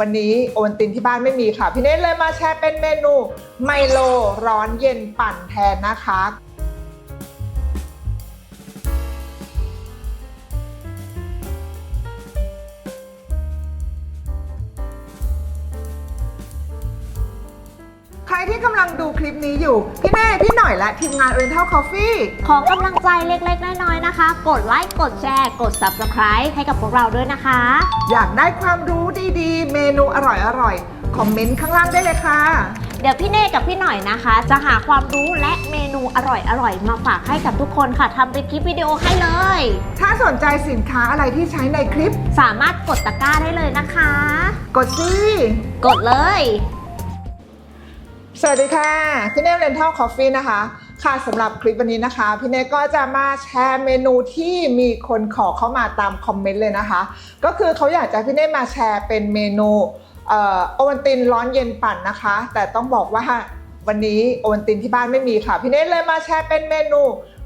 วันนี้โอวัลตินที่บ้านไม่มีค่ะ พี่เนทเลยมาแชร์เป็นเมนูไมโลร้อนเย็นปั่นแทนนะคะ กำลังดูคลิปนี้อยู่ พี่เน่พี่หน่อยและทีมงาน Oriental Coffee ขอกำลังใจเล็กๆ น้อยๆนะคะ กดไลค์ กดแชร์ กด Subscribe ให้กับพวกเราด้วยนะคะ อยากได้ความรู้ดีๆ เมนูอร่อยๆ คอมเมนต์ข้างล่างได้เลยค่ะ เดี๋ยวพี่เน่กับพี่หน่อยนะคะ จะหาความรู้และเมนูอร่อยๆ มาฝากให้กับทุกคนค่ะทำเป็นคลิปวิดีโอให้เลย ถ้าสนใจสินค้าอะไรที่ใช้ในคลิป สามารถกดตะกร้าได้เลยนะคะ กดสิกดเลย สวัสดีค่ะ พี่เน่ Rental Coffee นะคะ ค่ะสำหรับคลิปวันนี้นะคะ พี่เน่ก็จะมาแชร์เมนูที่มีคนขอเข้ามาตามคอมเมนต์เลยนะคะ ก็คือเขาอยากจะพี่เน่มาแชร์เป็นเมนูโอวัลตินร้อนเย็นปั่นนะคะ แต่ต้องบอกว่าวันนี้โอวัลตินที่บ้านไม่มีค่ะ พี่เน่เลยมาแชร์เป็นเมนู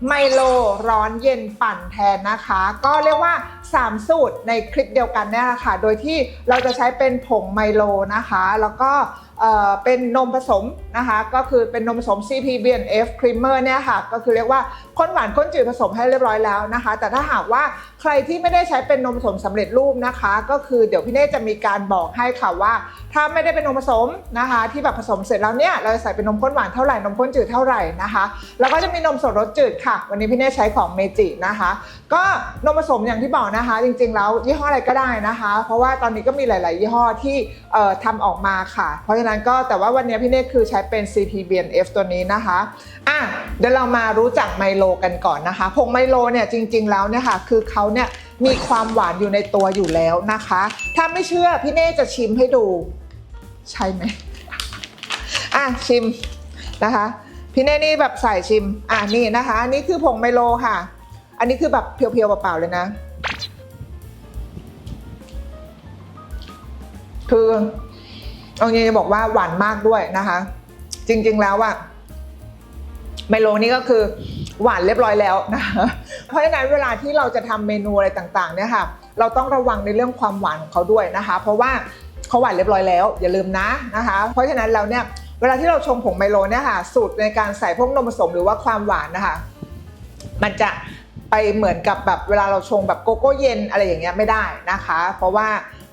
ไมโลร้อนเย็นปั่นแทนนะคะ ก็เรียกว่า 3 สูตรในคลิปเดียวกันเนี่ยแหละค่ะ โดยที่เราจะใช้เป็นผงไมโลนะคะ แล้วก็ เป็นนมผสมนะคะก็คือเป็นนมผสม CP BNF Creamer เนี่ยค่ะก็คือเรียกว่าข้นหวานข้นจืดผสมให้เรียบร้อยแล้วนะคะ แต่ถ้าหากว่าใครที่ไม่ได้ใช้เป็นนมผสมสำเร็จรูปนะคะ ก็คือเดี๋ยวพี่เน่จะมีการบอกให้ค่ะว่า ถ้าไม่ได้เป็นนมผสมนะคะ ที่แบบผสมเสร็จแล้วเนี่ยเราจะใส่เป็นนมข้นหวานเท่าไหร่นมข้นจืดเท่าไหร่นะคะแล้วก็จะมีนมสดรสจืดค่ะ วันนี้พี่เน่ใช้ของเมจินะคะ ก็นมผสมอย่างที่บอกนะคะ จริงๆแล้วยี่ห้ออะไรก็ได้นะคะ เพราะว่าตอนนี้ก็มีหลาย ๆ ยี่ห้อที่เอ่อทำออกมาค่ะเพราะฉะนั้นก็แต่ว่าวันนี้พี่เน่คือใช้เป็น CP BNF ตัวนี้นะคะอะเดี๋ยวเรามารู้จักไมโลกันก่อนนะคะผงไมโลเนี่ยจริง ๆ แล้วเนี่ยค่ะคือเขาเนี่ยมีความหวานอยู่ในตัวอยู่แล้วนะคะ ถ้าไม่เชื่อพี่เน่จะชิมให้ดู ใช่ไหมอะชิมนะคะพี่เน่นี่แบบใส่ชิม อะนี่นะคะ อันนี่คือผงไมโลค่ะ อันนี้คือแบบเพียวๆเปล่าๆเลยนะ คือ เอาจริงๆจะบอกว่าหวานมากด้วยนะคะ จริงๆแล้วอะไมโลนี่ก็คือหวานเรียบร้อยแล้วนะคะเพราะฉะนั้นเวลาที่เราจะทำเมนูอะไรต่างๆเนี่ยค่ะ เราต้องระวังในเรื่องความหวานของเขาด้วยนะคะ เพราะว่าเขาหวานเรียบร้อยแล้ว อย่าลืมนะนะคะ เพราะฉะนั้นแล้วเนี่ยเวลาที่เราชงผงไมโลเนี่ยค่ะ สูตรในการใส่พวกนมผสมหรือว่าความหวานนะคะ มันจะไปเหมือนกับแบบเวลาเราชงแบบโกโก้เย็นอะไรอย่างเงี้ยไม่ได้นะคะ เพราะว่า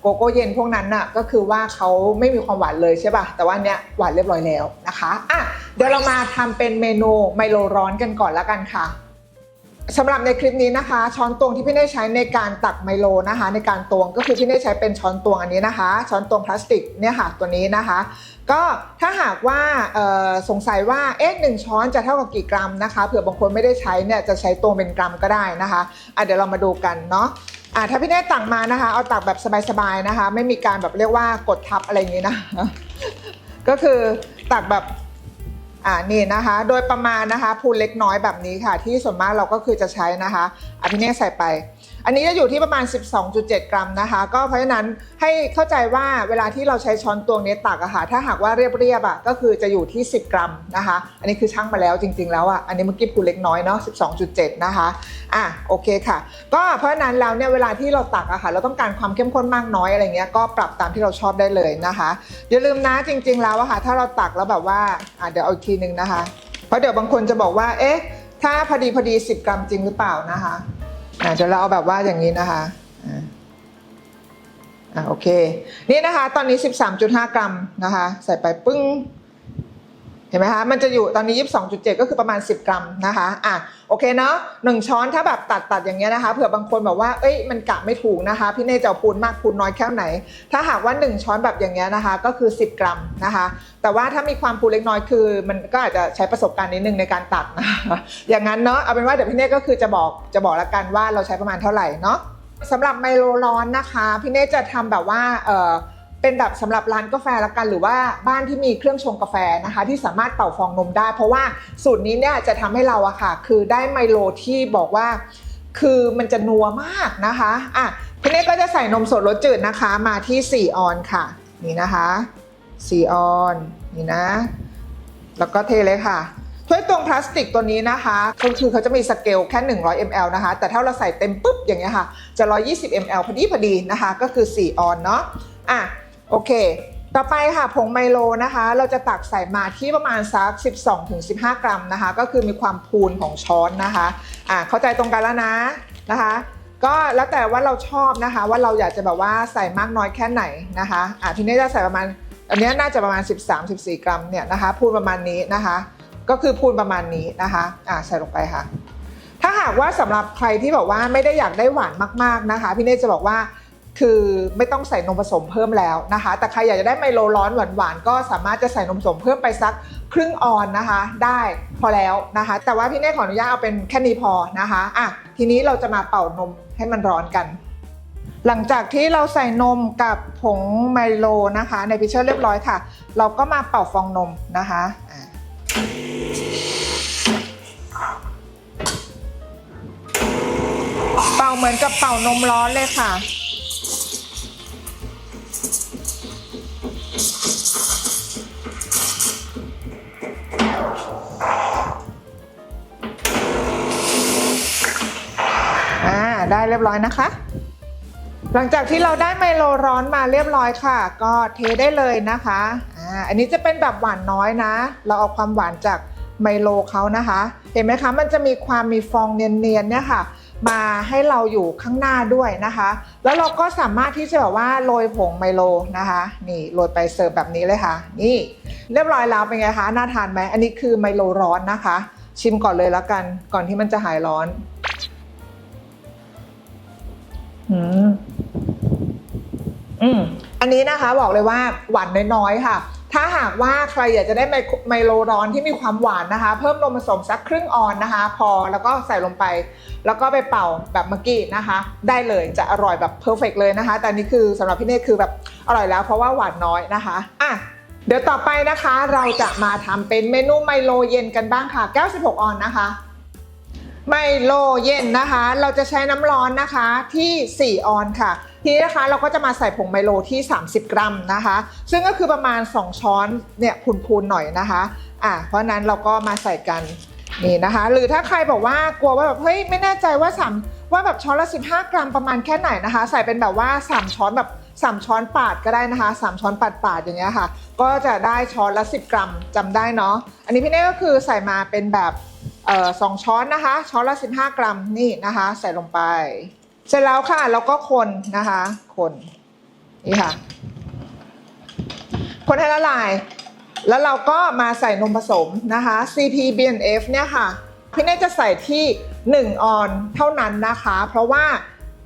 โกโก้เย็นพวกนั้นน่ะก็คือว่าเขาไม่มีความหวานเลยใช่ป่ะแต่ว่าเนี้ยหวานเรียบร้อยแล้วนะคะอะเดี๋ยวเรามาทำเป็นเมนูไมโลร้อนกันก่อนล้วกันค่ะสำหรับในคลิปนี้นะคะ ช้อนตวงที่พี่ได้ใช้ในการตักไมโลนะคะ ในการตวงก็คือพี่ได้ใช้เป็นช้อนตวงอันนี้นะคะ ช้อนตวงพลาสติกเนี่ยค่ะตัวนี้นะคะ ก็ถ้าหากว่าสงสัยว่าเอ๊ะหนึ่งช้อนจะเท่ากับกี่กรัมนะคะเผื่อบางคนไม่ได้ใช้เนี่ยจะใช้ตวงเป็นกรัมก็ได้นะคะอะเดี๋ยวเรามาดูกันเนาะ อะถ้าพี่แน่ตักมานะคะ เอาตักแบบสบายๆนะคะ ไม่มีการแบบเรียกว่ากดทับอะไรอย่างนี้นะ ก็คือตักแบบอ่านี่นะคะ โดยประมาณนะคะพูนเล็กน้อยแบบนี้ค่ะ ที่ส่วนมากเราก็คือจะใช้นะคะอะพี่แน่ใส่ไป อันนี้จะอยู่ที่ประมาณ 12.7 กรัมนะคะ ก็เพราะฉะนั้นให้เข้าใจว่าเวลาที่เราใช้ช้อนตวงเนี้ตักอะค่ะ ถ้าหากว่าเรียบๆอะก็คือจะอยู่ที่ 10 กรัมนะคะ อันนี้คือช่างมาแล้วจริง ๆ แล้วอะอันนี้เมื่อกี้พูดเล็กน้อยเนาะ 12.7 นะคะอะโอเคค่ะ ก็เพราะฉะนั้นแล้วเนี่ยเวลาที่เราตักอะค่ะ เราต้องการความเข้มข้นมากน้อยอะไรเงี้ยก็ปรับตามที่เราชอบได้เลยนะคะอย่าลืมนะจริง ๆ แล้วอะค่ะ ถ้าเราตักแล้วแบบว่าอะเดี๋ยวเอาอีกทีนึงนะคะ เพราะเดี๋ยวบางคนจะบอกว่าเอ๊ะถ้าพอดีพอดี 10 กรัมจริงหรือเปล่านะคะ เดี๋ยวเราเอาแบบว่าอย่างนี้นะคะอ่าโอเค นี่นะคะ ตอนนี้ 13.5 กรัมนะคะ ใส่ไปปึ้ง เห็นไหมคะ มันจะอยู่ตอนนี้ 22.7 ก็คือประมาณ 10 กรัมนะคะ อะ โอเคเนาะหนึ่งช้อนถ้าแบบตัดตัดอย่างเงี้ยนะคะ เผื่อบางคนแบอกว่า เอ้ย มันกะไม่ถูกนะคะ พี่เน่จะเอาพูนมากพูนน้อยแค่ไหน ถ้าหากว่า 1 ช้อนแบบอย่างเงี้ยนะคะ ก็คือ 10 กรัมนะคะ แต่ว่าถ้ามีความพูนเล็กน้อยคือ มันก็อาจจะใช้ประสบการณ์นิดนึงในการตัดนะะอย่างนั้นเนาะ เอาเป็นว่าเดี๋ยวพี่เน่ก็คือจะบอก จะบอกละกันว่าเราใช้ประมาณเท่าไหร่เนาะสำหรับไมโลร้อนนะคะ พี่เน่จะทำแบบว่า เออ เป็นแบบสำหรับร้านกาแฟละกันหรือว่าบ้านที่มีเครื่องชงกาแฟนะคะ ที่สามารถเป่าฟองนมได้ เพราะว่าสูตรนี้เนี่ยจะทำให้เราอะค่ะ คือได้ไมโลที่บอกว่า คือมันจะนัวมากนะคะอะพี่เน่ก็จะใส่นมสดรสจืดนะคะ มาที่4ออนค่ะ นี่นะคะ4ออนนี่นะ แล้วก็เทเลยค่ะถ้วยตวงพลาสติกตัวนี้นะคะก็คือเขาจะมีสเกลแค่ 100 ml นะคะ แต่ถ้าเราใส่เต็มปุ๊บอย่างเงี้ยค่ะ จะ 120 ml พอดีพอดีนะคะ ก็คือ 4 ออนเนาะ อะ โอเค ต่อไปค่ะผงไมโลนะคะ เราจะตักใส่มาที่ประมาณสัก 12-15 กรัมนะคะ ก็คือมีความพูนของช้อนนะคะอ่าเข้าใจตรงกันแล้วนะนะคะ ก็แล้วแต่ว่าเราชอบนะคะ ว่าเราอยากจะแบบว่าใส่มากน้อยแค่ไหนนะคะอ่าทีนี้จะใส่ประมาณอันนี้น่าจะประมาณ 13-14 กรัมเนี่ยนะคะพูนประมาณนี้นะคะ ก็คือพูนประมาณนี้นะคะอ่าใส่ลงไปค่ะ ถ้าหากว่าสำหรับใครที่บอกว่าไม่ได้อยากได้หวานมากๆนะคะ พี่เนตจะบอกว่า คือไม่ต้องใส่นมผสมเพิ่มแล้วนะคะ แต่ใครอยากจะได้ไมโลร้อนหวานๆก็สามารถจะใส่นมผสมเพิ่มไปสักครึ่งออนนะคะ ได้พอแล้วนะคะ แต่ว่าพี่เนตขออนุญาตเอาเป็นแค่นี้พอนะคะอะทีนี้เราจะมาเป่านมให้มันร้อนกัน หลังจากที่เราใส่นมกับผงไมโลนะคะ ในพิเชอร์เรียบร้อยค่ะ เราก็มาเป่าฟองนมนะคะเป่าเหมือนกับเป่านมร้อนเลยค่ะ ได้เรียบร้อยนะคะ หลังจากที่เราได้ไมโลร้อนมาเรียบร้อยค่ะ ก็เทได้เลยนะคะอ่าอันนี้จะเป็นแบบหวานน้อยนะ เราเอาความหวานจากไมโลเขานะคะ เห็นไหมคะมันจะมีความมีฟองเนียนๆเนี่ยค่ะ มาให้เราอยู่ข้างหน้าด้วยนะคะ แล้วเราก็สามารถที่จะแบบว่าโรยผงไมโลนะคะ นี่โรยไปเสิร์ฟแบบนี้เลยค่ะ นี่เรียบร้อยแล้วเป็นไงคะน่าทานไหมอันนี้คือไมโลร้อนนะคะ ชิมก่อนเลยแล้วกันก่อนที่มันจะหายร้อน อืมอืมอันนี้นะคะบอกเลยว่าหวานน้อยๆค่ะ ถ้าหากว่าใครอยากจะได้ไมโลร้อนที่มีความหวานนะคะ เพิ่มนมผสมสักครึ่งออนนะคะ พอแล้วก็ใส่ลงไป แล้วก็ไปเป่าแบบเมื่อกี้นะคะ ได้เลยจะอร่อยแบบเพอร์เฟกเลยนะคะ แต่นนี้คือสำหรับพี่เนตคือแบบอร่อยแล้วเพราะว่าหวานน้อยนะคะอะเดี๋ยวต่อไปนะคะ เราจะมาทำเป็นเมนูไมโลเย็นกันบ้างค่ะ 96 ออนนะคะ ไมโลเย็นนะคะ เราจะใช้น้ำร้อนนะคะที่ 4 ออนค่ะ ทีนี้นะคะเราก็จะมาใส่ผงไมโลที่ 30 กรัมนะคะ ซึ่งก็คือประมาณ 2 ช้อนเนี่ยพูนๆหน่อยนะคะอะเพราะนั้นเราก็มาใส่กันนี่นะคะ หรือถ้าใครบอกว่ากลัวว่าแบบเฮ้ยไม่แน่ใจว่าสามว่าแบบช้อนละ 15 กรัมประมาณแค่ไหนนะคะ ใส่เป็นแบบว่า 3 ช้อนแบบ3ช้อนปาดก็ได้นะคะ3ช้อนปาดปาดๆอย่างเงี้ยค่ะ ก็จะได้ช้อนละ 10 กรัมจำได้เนาะอันนี้พี่เน่ก็คือใส่มาเป็นแบบ เอ่อสองช้อนนะคะ ช้อนละ 15 กรัมนี่นะคะ ใส่ลงไป เสร็จแล้วค่ะแล้วก็คนนะคะ คนนี่ค่ะ คนให้ละลาย แล้วเราก็มาใส่นมผสมนะคะ CP BNF เนี่ยค่ะ พี่เน่จะใส่ที่ 1 ออนเท่านั้นนะคะ เพราะว่า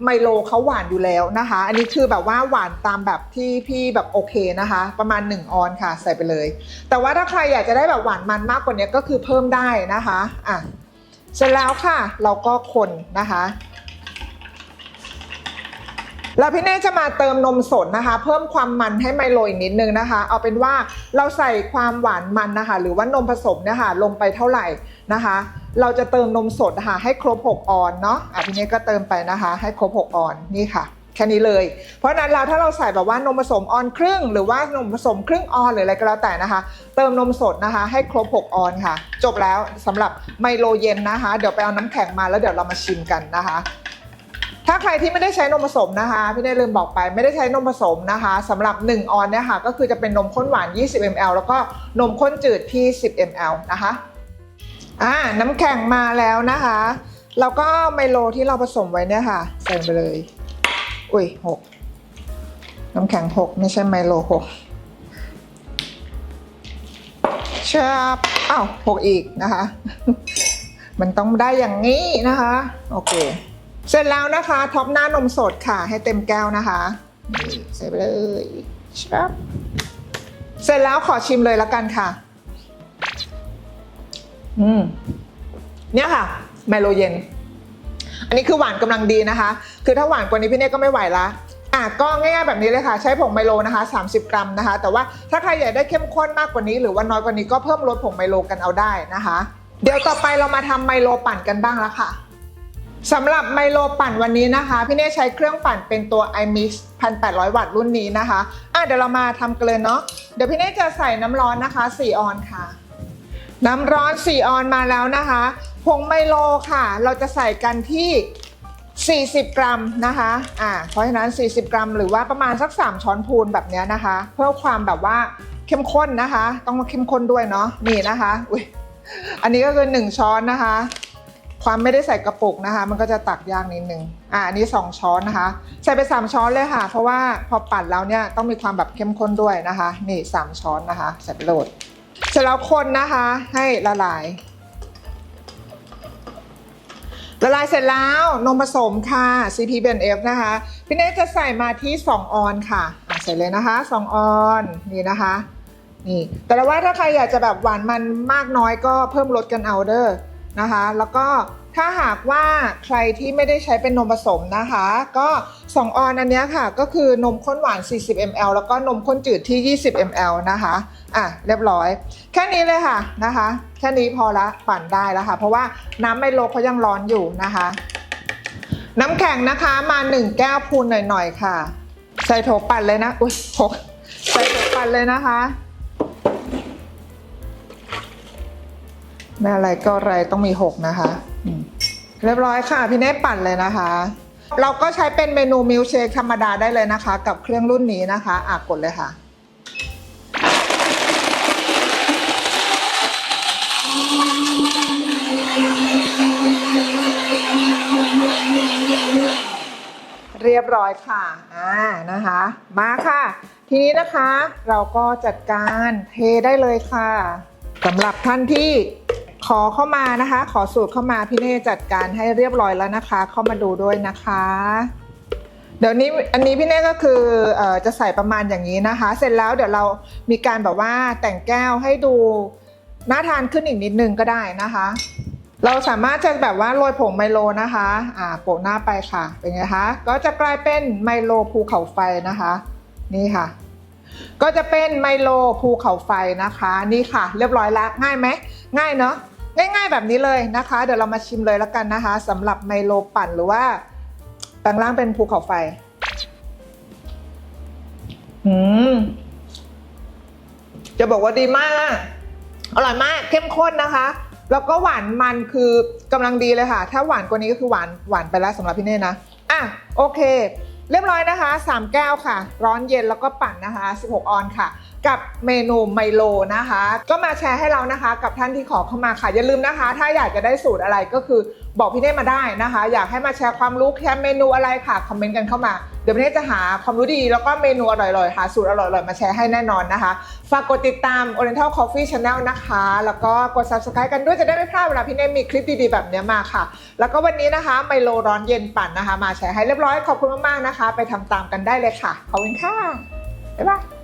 ไมโลเขาหวานอยู่แล้วนะคะ อันนี้คือแบบว่าหวานตามแบบที่พี่แบบโอเคนะคะ ประมาณ 1 ออนค่ะ ใส่ไปเลย แต่ว่าถ้าใครอยากจะได้แบบหวานมันมากกว่านี้ก็คือเพิ่มได้นะคะอะเสร็จแล้วค่ะ เราก็คนนะคะแล้วพี่เน่จะมาเติมนมสดนะคะ เพิ่มความมันให้ไมโลอีกนิดนึงนะคะ เอาเป็นว่าเราใส่ความหวานมันนะคะ หรือว่านมผสมเนี่ยค่ะลงไปเท่าไหร่ นะคะ เราจะเติมนมสดนะคะให้ครบ 6 ออนเนาะอะพี่เน่ก็เติมไปนะคะ ให้ครบ 6 ออนนี่ค่ะ แค่นี้เลย เพราะนั้นเราถ้าเราใส่แบบว่านมผสมออนครึ่ง หรือว่านมผสมครึ่งออนหรืออะไรก็แล้วแต่นะคะ เติมนมสดนะคะ ให้ครบ 6 ออนค่ะ จบแล้วสำหรับไมโลเย็นนะคะ เดี๋ยวไปเอาน้ำแข็งมาแล้วเดี๋ยวเรามาชิมกันนะคะถ้าใครที่ไม่ได้ใช้นมผสมนะคะพี่ได้ลืมบอกไปไม่ได้ใช้นมผสมนะคะสำหรับ 1 ออนเนี่ยค่ะก็คือจะเป็นนมข้นหวาน 20 ml แล้วก็นมข้นจืดที่ 10 ml นะคะ อ่าน้ำแข็งมาแล้วนะคะแล้วก็ไมโลที่เราผสมไว้เนี่ยค่ะ ใส่ไปเลย อุ้ยหกน้ำแข็งหกไม่ใช่ไมโลหกชาบอ้าวหกอีกนะคะ มันต้องได้อย่างนี้นะคะ โอเค เสร็จแล้วนะคะ ท็อปหน้านมสดค่ะ ให้เต็มแก้วนะคะใส่ไปเลยชับเสร็จแล้วขอชิมเลยละกันค่ะ อืมเนี่ยค่ะ ไมโลเย็น อันนี้คือหวานกำลังดีนะคะ คือถ้าหวานกว่านี้พี่เน่ก็ไม่ไหวละอะก็ง่ายๆแบบนี้เลยค่ะ ใช้ผงไมโลนะคะ 30 กรัมนะคะ แต่ว่าถ้าใครอยากได้เข้มข้นมากกว่านี้ หรือว่าน้อยกว่านี้ก็เพิ่มลดผงไมโลกันเอาได้นะคะ เดี๋ยวต่อไปเรามาทำไมโลปั่นกันบ้างแล้วค่ะสำหรับไมโลปั่นวันนี้นะคะ พี่เน่ใช้เครื่องปั่นเป็นตัว iMix 1800 วัตต์รุ่นนี้นะคะอะเดี๋ยวเรามาทำกันเลยเนาะเดี๋ยวพี่เน่จะใส่น้ำร้อนนะคะ 4 ออนค่ะ น้ำร้อน 4 ออนมาแล้วนะคะผงไมโลค่ะ เราจะใส่กันที่ 40 กรัมนะคะ อ่า เพราะฉะนั้น 40 กรัม หรือว่าประมาณสัก 3 ช้อนพูนแบบนี้นะคะ เพื่อความแบบว่าเข้มข้นนะคะ ต้องเข้มข้นด้วยเนาะ นี่นะคะ อุ้ย อันนี้ก็คือ 1 ช้อนนะคะ ความไม่ได้ใส่กระปุกนะคะ มันก็จะตักยากนิดนึง อ่า อันนี้ 2 ช้อนนะคะ ใส่ไป 3 ช้อนเลยค่ะ เพราะว่าพอปั่นแล้วเนี่ยต้องมีความแบบเข้มข้นด้วยนะคะ นี่ 3 ช้อนนะคะ ใส่ไปโหลด เสร็จแล้วคนนะคะ ให้ละลาย ละลายเสร็จแล้วนมผสมค่ะ CP BNF นะคะ พี่เนทจะใส่มาที่ 2 ออนค่ะ ใส่เลยนะคะ 2 ออนนี่นะคะ นี่ แต่ว่าถ้าใครอยากจะแบบหวานมันมากน้อยก็เพิ่มลดกันเอาเดอนะคะ แล้วก็ถ้าหากว่าใครที่ไม่ได้ใช้เป็นนมผสมนะคะ ก็ 2 ออนอันนี้ค่ะ ก็คือนมข้นหวาน 40 ml แล้วก็นมข้นจืดที่ 20 ml นะคะอะเรียบร้อย แค่นี้เลยค่ะนะคะ แค่นี้พอละปั่นได้แล้วค่ะ เพราะว่าน้ำไมโลเขายังร้อนอยู่นะคะ น้ำแข็งนะคะมา 1 แก้วพูนหน่อยๆค่ะ ใส่โถปั่นเลยนะอุ้ยหกใส่โถปั่นเลยนะคะแม่อะไรก็อะไรต้องมีหกนะคะเรียบร้อยค่ะ พี่เนทปั่นเลยนะคะ เราก็ใช้เป็นเมนูมิลเชคธรรมดาได้เลยนะคะ กับเครื่องรุ่นนี้นะคะอะกดเลยค่ะ เรียบร้อยค่ะอ่านะคะ มาค่ะ ทีนี้นะคะเราก็จัดการเทได้เลยค่ะสำหรับท่านที่ อเข้ามานะคะ ขอสูตรเข้ามาพี่เน่จัดการให้เรียบร้อยแล้วนะคะ เข้ามาดูด้วยนะคะ เดี๋ยวนี้อันนี้พี่เน่ก็คือออจะใส่ประมาณอย่างนี้นะคะ เสร็จแล้วเดี๋ยวเรามีการแบบว่าแต่งแก้วให้ดูน่าทานขึ้นอีกนิดนึงก็ได้นะคะ เราสามารถจะแบบว่าโรยผงไมโลนะคะอ่าโปะหน้าไปค่ะเป็นไงคะก็จะกลายเป็นไมโลภูเขาไฟนะคะ นี่ค่ะก็จะเป็นไมโลภูเขาไฟนะคะ นี่ค่ะ เรียบร้อยแล้วง่ายไหมง่ายเนาะ ง่ายๆแบบนี้เลยนะคะ เดี๋ยวเรามาชิมเลยแล้วกันนะคะสำหรับไมโลปั่นหรือว่าแปลงร่างเป็นภูเขาไฟ อืม จะบอกว่าดีมาก อร่อยมาก เข้มข้นนะคะ แล้วก็หวานมันคือกำลังดีเลยค่ะ ถ้าหวานกว่านี้ก็คือหวานหวานไปแล้วสำหรับพี่เน่นะ อะ โอเค เรียบร้อยนะคะ 3 แก้วค่ะ ร้อนเย็นแล้วก็ปั่นนะคะ 16 ออนค่ะ กับเมนูไมโลนะคะ ก็มาแชร์ให้เรานะคะ กับท่านที่ขอเข้ามาค่ะ อย่าลืมนะคะ ถ้าอยากจะได้สูตรอะไรก็คือบอกพี่เน่มาได้นะคะ อยากให้มาแชร์ความรู้แค่เมนูอะไรค่ะคอมเมนต์กันเข้ามา เดี๋ยวพี่เน่จะหาความรู้ดีแล้วก็เมนูอร่อยๆหาสูตรอร่อยๆมาแชร์ให้แน่นอนนะคะ ฝากกดติดตาม Oriental Coffee Channel นะคะ แล้วก็กด Subscribe กันด้วยจะได้ไม่พลาดเวลาพี่เน่มีคลิปดีๆแบบนี้มาค่ะ แล้วก็วันนี้นะคะไมโลร้อนเย็นปั่นนะคะ มาแชร์ให้เรียบร้อยขอบคุณมากๆนะคะ ไปทำตามกันได้เลยค่ะขอบคุณค่ะบ๊ายบาย